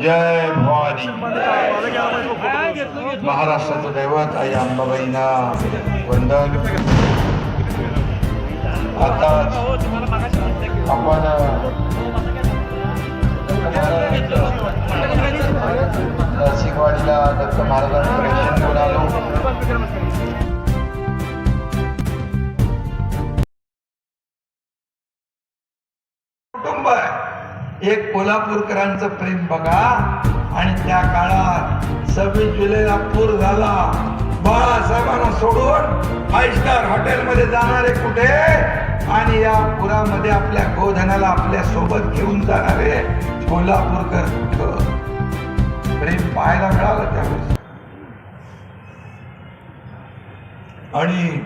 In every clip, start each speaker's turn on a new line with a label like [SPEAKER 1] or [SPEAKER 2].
[SPEAKER 1] जय भवानी। महाराष्ट्राचं दैवत आई अंबाबाईंना वंदन. आता आपण नरसिंहवाडीला दत्त महाराजांचं दर्शन घेऊन आलो. कुटुंब आहे. एक कोल्हापूरकरांचं प्रेम बघा. आणि त्या काळात सव्वीस जुलैला पूर झाला. बाळासाहेबांना सोडून फाईव्ह स्टार हॉटेलमध्ये जाणारे कुठे? आणि या पुरामध्ये आपल्या गोधनाला आपल्यासोबत घेऊन जाणारे कोल्हापूरकर प्रेम पाहायला मिळालं त्यावेळेस. आणि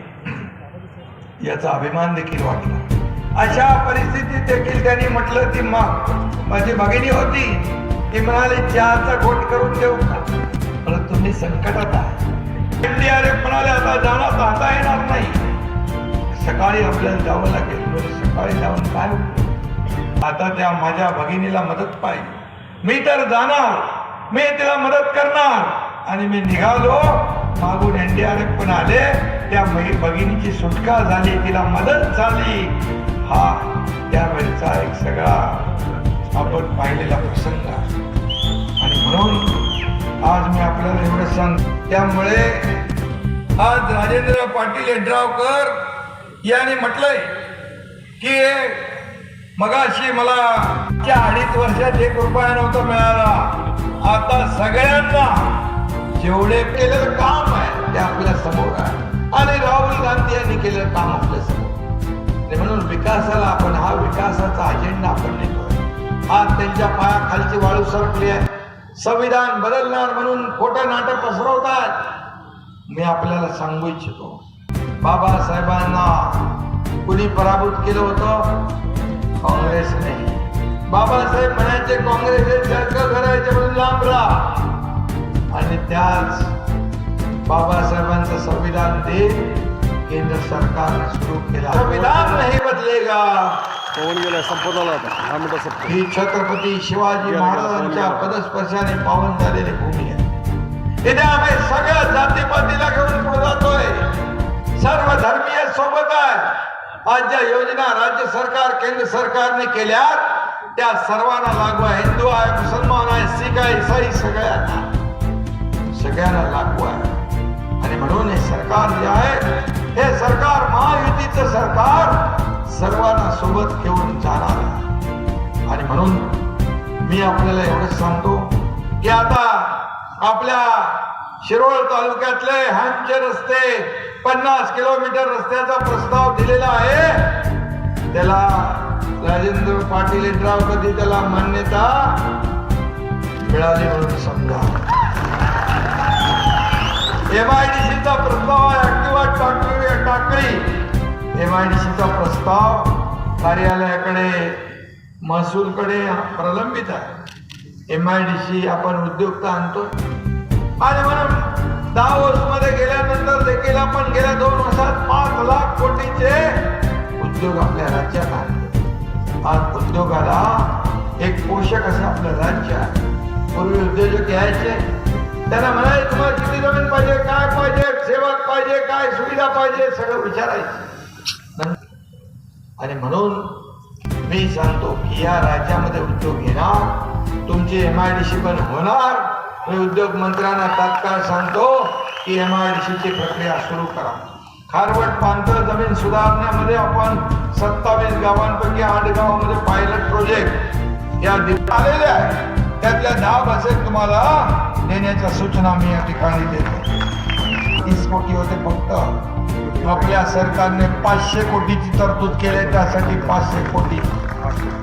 [SPEAKER 1] याचा अभिमान देखील वाटला. अशा परिस्थितीत देखील त्यांनी म्हटलं ती मा माझी भगिनी होती. ती म्हणाली चहाचा घोट करून देऊ का? पण तुम्ही संकटात आहे एनडीआरएफ म्हणाले आता जाणार आता येणार नाही. सकाळी आपल्याला जावं लागेल. सकाळी जाऊन काय आता त्या माझ्या भगिनीला मदत पाहिजे मी तर जाणार. मी तिला मदत करणार. आणि मी निघालो. मागून एनडीआरएफ पण आले. त्या भगिनीची सुटका झाली. तिला मदत झाली. हा त्यावेळेचा एक सगळा आपण पाहिलेला प्रसंग आहे. आणि म्हणून आज मी आपल्याला एवढं सांग त्यामुळे आज राजेंद्र पाटील यड्रावकर यांनी म्हटलंय की मगाशी मला त्या अडीच वर्षात एक रुपया नव्हता मिळाला. आता सगळ्यांना जेवढे केलेलं काम आहे ते आपल्यासमोर आहे. आणि राहुल गांधी यांनी केलेलं काम आपल्यासमोर म्हणून विकासाला आपण हा विकासाचा अजेंडा आपण नेतो. आज त्यांच्या पायाखालची वाळू सरकली आहे. संविधान बदलणार म्हणून खोटं नाटक पसरवतात. मी आपल्याला सांगू इच्छितो. बाबासाहेबांना कुणी पराभूत केलं होतं? काँग्रेसने बाबासाहेब म्हणायचे काँग्रेस हे सरकार करायचे म्हणून लांब राहा आणि त्याच बाबासाहेबांचं संविधान दे केंद्र सरकारने सुरू केला. संविधान नाही बदलेगा.
[SPEAKER 2] होऊन गेला? संपत आला
[SPEAKER 1] ही छत्रपती शिवाजी महाराजांच्या पदस्पर्शाने पावन झालेली भूमी आहे. इथे आम्ही सगळ्या जातीपातीला घेऊन पुढे जातोय. सर्व धर्मीय सोबत आहे. आज ज्या योजना राज्य सरकार केंद्र सरकारने केल्या त्या सर्वांना लागू आहे. हिंदू आहे मुसलमान आहे सिख आहे इसाई सगळ्यांना. सगळ्यांना लागू आहे. आणि म्हणून हे सरकार जे आहे हे सरकार महायुतीचं सरकार सर्वांना सोबत घेऊन जाणार आणि म्हणून मी आपल्याला एवढंच सांगतो की आता आपल्या शिरोळ तालुक्यातले हांचे रस्ते पन्नास किलोमीटर रस्त्याचा प्रस्ताव दिलेला आहे. त्याला राजेंद्र पाटील इंद्राव कधी त्याला मान्यता मिळाली म्हणून समजा. एमआयडीसीचा प्रस्ताव आहे. ऍक्टिव्हा टाकळी टाकळी एमआयडीसीचा प्रस्ताव कार्यालयाकडे महसूलकडे प्रलंबित आहे. एमआयडीसी आपण उद्योगता आणतो. आणि म्हणून दहा मध्ये गेल्यानंतर देखील आपण गेल्या दोन वर्षात पाच लाख कोटीचे उद्योग आपल्या राज्यात आणले. आज उद्योगाला एक पोषक असं आपलं राज्य आहे. पूर्वी उद्योजक यायचे. त्यांना म्हणायचे तुम्हाला किती जमीन पाहिजे? पाहिजे सेवक पाहिजे काय सुविधा पाहिजे सगळं विचारायचं. आणि म्हणून मी सांगतो की या राज्यामध्ये उद्योग येणार तुमची एम आय डी सी पण होणार. मी उद्योग मंत्र्यांना तात्काळ सांगतो की एम आय डी सीची प्रक्रिया सुरू करा. खारवट पांथर जमीन सुधारण्यामध्ये आपण सत्तावीस गावांपैकी आठ गावामध्ये पायलट प्रोजेक्ट या आलेले आहे. त्यातल्या दहा बसेस तुम्हाला देण्याच्या सूचना मी या ठिकाणी देतो. तीस कोटी होते फक्त आपल्या सरकारने पाचशे कोटीची तरतूद केली त्यासाठी पाचशे कोटी.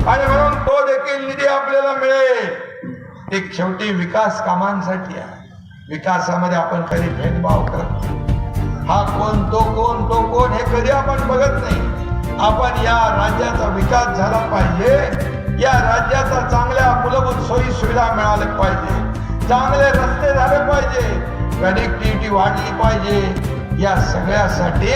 [SPEAKER 1] आणि म्हणून तो देखील निधी आपल्याला मिळेल. एक शेवटी विकास कामांसाठी आहे. विकासामध्ये आपण कधी भेदभाव करत हा कोण तो कोण तो कोण हे कधी आपण बघत नाही. आपण या राज्याचा विकास झाला पाहिजे. या राज्याचा चांगल्या मूलभूत सोयी सुविधा मिळाल्या पाहिजे. चांगले रस्ते झाले पाहिजे. कनेक्टिव्हिटी वाढली पाहिजे. या सगळ्यासाठी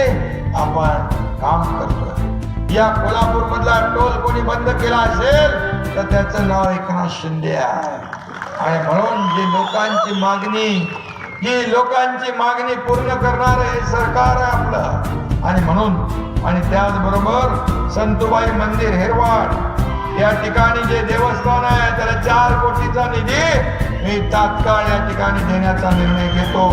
[SPEAKER 1] आपण काम करतोय. या कोल्हापूर मधला टोल कोणी बंद केला असेल तर त्याचं नाव एकनाथ शिंदे आहे. आणि म्हणून जी लोकांची मागणी ही लोकांची मागणी पूर्ण करणार हे सरकार आहे आपलं. आणि म्हणून आणि त्याचबरोबर संतुबाई मंदिर हेरवाड या ठिकाणी जे देवस्थान आहे त्याला चार कोटीचा निधी मी तात्काळ या ठिकाणी देण्याचा निर्णय घेतो.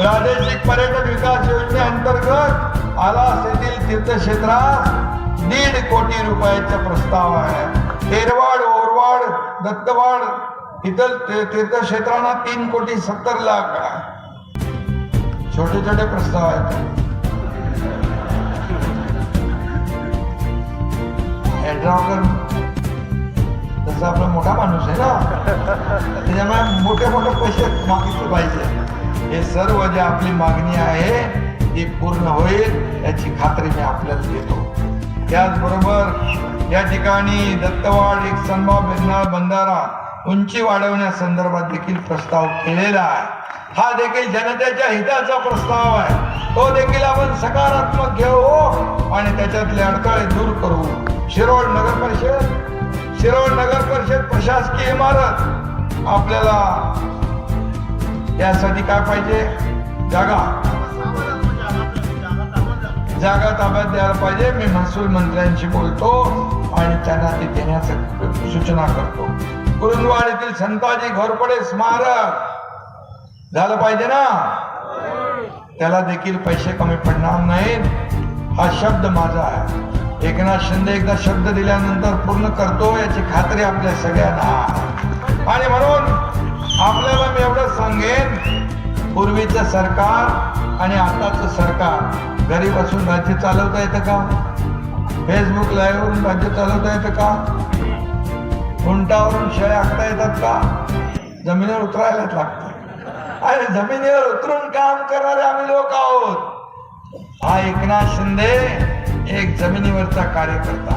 [SPEAKER 1] प्रादेशिक पर्यटन विकास योजनेअंतर्गत आलास येथील तीर्थक्षेत्रात दीड कोटी रुपयाचा प्रस्ताव आहे. तेरवाड ओरवाड दत्तवाड इतर तीर्थक्षेत्रांना तीन कोटी सत्तर लाख आहे. छोटे छोटे प्रस्ताव आहेत. हेड्रावकर तसा आपला मोठा माणूस आहे ना. त्याच्यामुळे मोठे मोठे पैसे मागितले पाहिजे. हे सर्व जे आपली मागणी आहे ती पूर्ण होईल याची खात्री मी आपल्याला देतो. त्याचबरोबर या ठिकाणी दत्तवाड एक संभाव बिरनाळ बंधारा उंची वाढवण्यासंदर्भात देखील प्रस्ताव केलेला आहे. हा देखील जनतेच्या हिताचा प्रस्ताव आहे. तो देखील आपण सकारात्मक घेऊ आणि त्याच्यातले अडथळे दूर करू. शिरोळ नगर परिषद शिरोळ नगर परिषद प्रशासकीय इमारत. आपल्याला यासाठी काय पाहिजे? जागा. जागा ताब्यात द्यायला पाहिजे. मी महसूल मंत्र्यांशी बोलतो आणि त्यांना ते देण्याचं सूचना करतो. कुरुंदवाड येथील संताजी घोरपडे स्मारक. झालं पाहिजे ना? त्याला देखील पैसे कमी पडणार नाहीत. हा शब्द माझा आहे. एकनाथ शिंदे एकदा शब्द दिल्यानंतर पूर्ण करतो याची खात्री आपल्या सगळ्यांना. आणि म्हणून आपल्याला मी एवढं सांगेन पूर्वीचं सरकार आणि आताचं सरकार घरी बसून राज्य चालवता येतं का? फेसबुक लाईव्हवरून राज्य चालवता येतं का? उंटावरून शेळ्या आखता येतात का? जमिनीवर उतरायलाच लागतं. आणि जमिनीवर उतरून काम करणारे आम्ही लोक आहोत. हा एकनाथ शिंदे एक जमिनीवरचा कार्यकर्ता.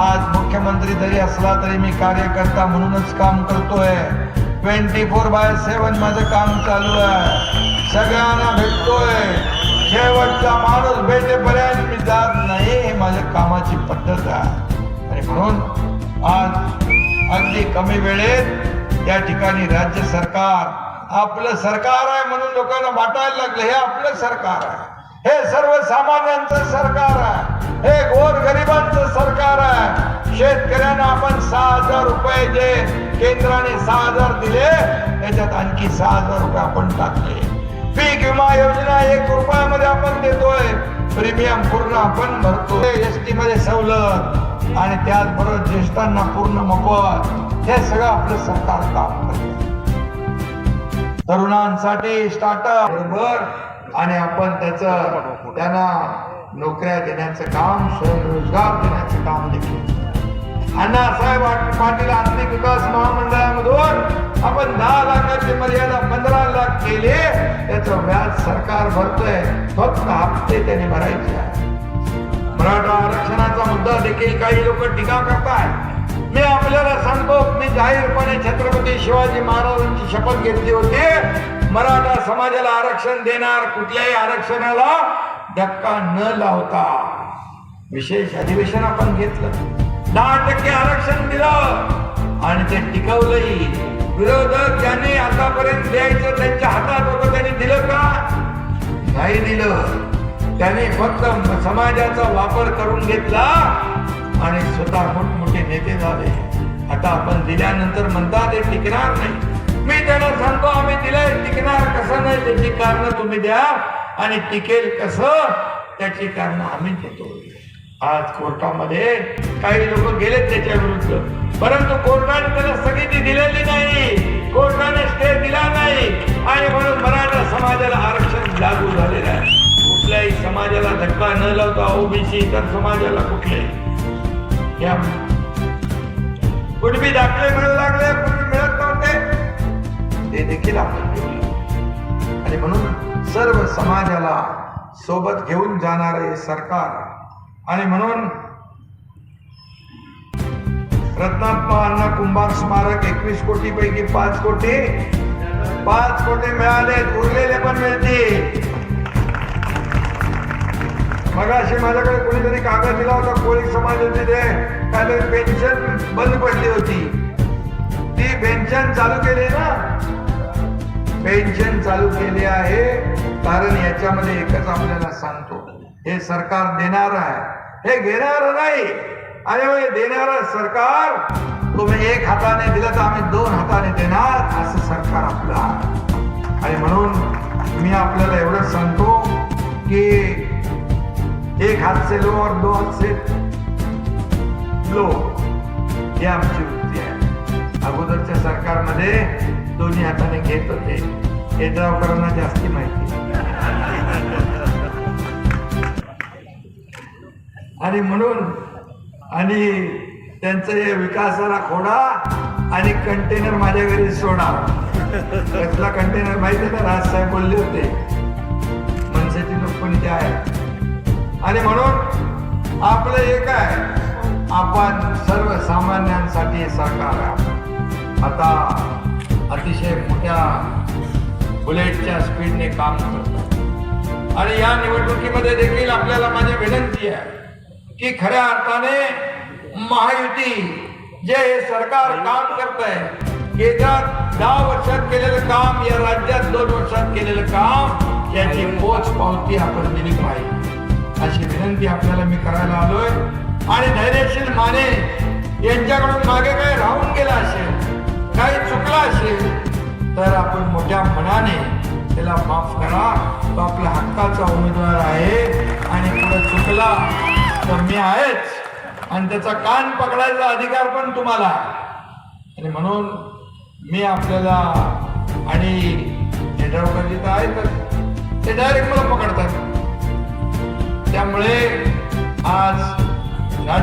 [SPEAKER 1] आज मुख्यमंत्री जरी असला तरी मी कार्यकर्ता म्हणूनच काम करतोय. ट्वेंटी फोर बाय सेवन माझं काम चालू आहे. सगळ्यांना भेटतोय. शेवटचा माणूस भेटेपर्यंत मी जात नाही हे माझ्या कामाची पद्धत आहे. आणि म्हणून आज अगदी कमी वेळेत या ठिकाणी राज्य सरकार आपलं सरकार आहे म्हणून लोकांना वाटायला लागलं हे आपलं सरकार आहे. हे सर्वसामान्यांचं सरकार आहे. हे गोर गरिबांचं सरकार आहे. शेतकऱ्यांना आपण सहा हजार रुपये जे केंद्राने सहा हजार दिले त्याच्यात आणखी सहा हजार रुपये आपण टाकले. पीक विमा योजना एक रुपयामध्ये आपण देतोय. प्रीमियम पूर्ण आपण भरतोय. एस टी मध्ये सवलत आणि त्याचबरोबर ज्येष्ठांना पूर्ण मोफत. हे सगळं आपलं सरकार काम करते. तरुणांसाठी स्टार्टअप बरोबर. आणि आपण त्याच त्यांना नोकऱ्या देण्याचं काम स्वयंरोजगार देण्याचं काम देखील. अण्णासाहेब पाटील आर्थिक विकास महामंडळामधून आपण दहा लाखाची मर्यादा पंधरा लाख केले. त्याचं व्याज सरकार भरतोय. फक्त हप्ते त्याने भरायचे मराठा आरक्षणाचा मुद्दा देखील काही लोक टीका करतात जाहीरपणे छत्रपती शिवाजी महाराजांची शपथ घेतली होती. मराठा समाजाला आरक्षण देणार कुठल्याही आरक्षणाला धक्का न लावता. विशेष अधिवेशन आपण घेतलं. दहा टक्के आरक्षण दिलं आणि ते टिकवलंही. विरोधक ज्यांनी आतापर्यंत द्यायचं त्यांच्या हातात होतं त्यांनी दिलं का? नाही दिलं. त्याने फक्त समाजाचा वापर करून घेतला आणि स्वतः मोठमोठे नेते झाले. आता आपण दिल्यानंतर म्हणतात ते टिकणार नाही. मी त्यांना सांगतो आम्ही दिलंय टिकणार कसं नाही? त्याची कारण तुम्ही द्या. आणि टिकेल कसं? त्याची कारण आम्ही देतो. आज कोर्टामध्ये काही लोक गेलेत त्याच्या विरुद्ध. परंतु कोर्टाने त्याला स्थगिती दिलेली नाही. कोर्टाने स्टे दिला नाही. आणि म्हणून मराठा समाजाला आरक्षण लागू झालेलं आहे. कुठल्याही समाजाला धक्का न लावता ओबीसी इतर समाजाला कुठल्याही या कुणबी दाखले मिळू लागले कुणी मिळत नव्हते. ते देखील आपण ठेवले आणि म्हणून सर्व समाजाला सोबत घेऊन जाणारे सरकार आणि म्हणून रत्नात्मा अण्णा कुंभार स्मारक एकवीस कोटी पैकी पाच कोटी पाच कोटी मिळाले उरलेले पण मिळतील. मग अशी माझ्याकडे कोणीतरी कागद दिला होता कोळी समाजाचे ते काहीतरी पेन्शन बंद पडली होती. ती पेन्शन चालू केली ना? पेन्शन चालू केली आहे कारण याच्यामध्ये एकच आपल्याला सांगतो हे सरकार देणार आहे. हे घेणार नाही. अरे मग हे देणारं सरकार. तुम्ही एक हाताने दिलं तर आम्ही दोन हाताने देणार असं सरकार आपलं आहे. आणि म्हणून मी आपल्याला एवढंच सांगतो की एक हाथ से लो और दो हाथ से लो. ही आमची वृत्ती आहे. अगोदरच्या सरकारमध्ये दोन्ही हाताने घेत होते. केंद्रावकरांना जास्ती माहिती आणि म्हणून आणि त्यांचं हे विकासाला खोडा आणि कंटेनर माझ्या घरी सोडा. कंटेनर माहिती ना राज राजसाहेब बोलले होते. मनसेची लोक पण इथे आहेत? आणि म्हणून आपलं एक आहे आपण सर्वसामान्यांसाठी सरकार आता अतिशय मोठ्या बुलेटच्या स्पीडने काम करतात. आणि या निवडणुकीमध्ये देखील आपल्याला माझी विनंती आहे की खऱ्या अर्थाने महायुती जे हे सरकार काम करत आहे केंद्रात दहा वर्षात केलेलं काम या राज्यात दोन वर्षात केलेलं काम याची पोच पावती आपण दिली पाहिजे. अशी विनंती आपल्याला मी करायला आलोय. आणि धैर्यशील माने यांच्याकडून मागे काही राहून गेला असेल काही चुकला असेल तर आपण मोठ्या मनाने त्याला माफ करा. तो आपल्या हक्काचा उमेदवार आहे आणि पुढे चुकला तर मी आहेच. आणि त्याचा कान पकडायचा अधिकार पण तुम्हाला. आणि म्हणून मी आपल्याला आणि हेडरकर जिथं आहेतच. ते डायरेक्ट मला पकडतात.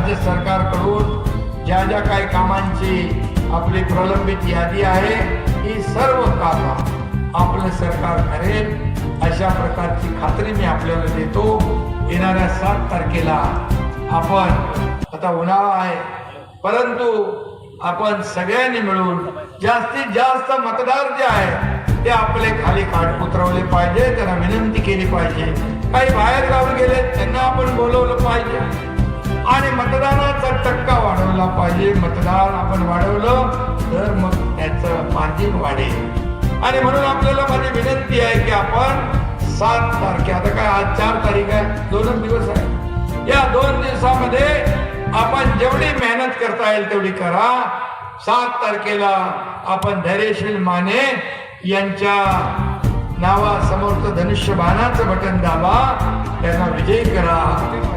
[SPEAKER 1] राज्य सरकारकडून ज्या ज्या काही कामांची आपली प्रलंबित यादी आहे ही सर्व कामं आपलं सरकार करेल. अशा प्रकारची खात्री मी आपल्याला देतो. येणाऱ्या सात तारखेला आपण आता उन्हाळा आहे परंतु आपण सगळ्यांनी मिळून जास्तीत जास्त मतदार जे आहे ते आपले खाली काट उतरवले पाहिजे. त्यांना विनंती केली पाहिजे. काही बाहेर गावी गेले त्यांना आपण बोलवलं पाहिजे. आणि मतदानाचा टक्का वाढवला पाहिजे. मतदान आपण वाढवलं तर मग त्याचं मार्जिन वाढेल. आणि म्हणून आपल्याला माझी विनंती आहे की आपण सात तारखे आता काय आज चार तारीख आहे दोनच दिवस आहे. या दोन दिवसामध्ये आपण जेवढी मेहनत करता येईल तेवढी करा. सात तारखेला आपण धैर्यशील माने यांच्या नावासमोरचं धनुष्यबाणाचं बटन दाबा त्यांना विजय करा.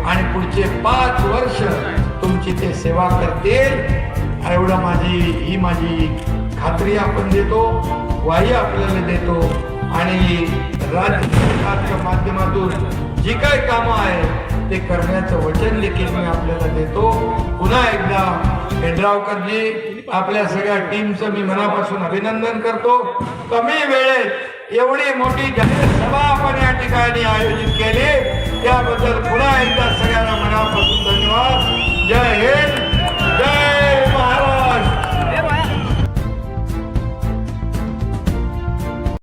[SPEAKER 1] आणि पुढचे पाच वर्ष तुमची ते सेवा करतील. एवढं माझी ही माझी खात्री आपण देतो वाही आपल्याला देतो. आणि राज्य सरकारच्या माध्यमातून जी काय कामं आहे ते करण्याचं वचन देखील मी आपल्याला देतो. पुन्हा एकदा पेंडरावकरजी आपल्या सगळ्या टीमचं मी मनापासून अभिनंदन करतो. कमी वेळेत एवढी मोठी जाहीर सभा आपण या ठिकाणी आयोजित केली. त्याबद्दल पुन्हा एकदा सगळ्यांना मनापासून धन्यवाद. जय हिंद जय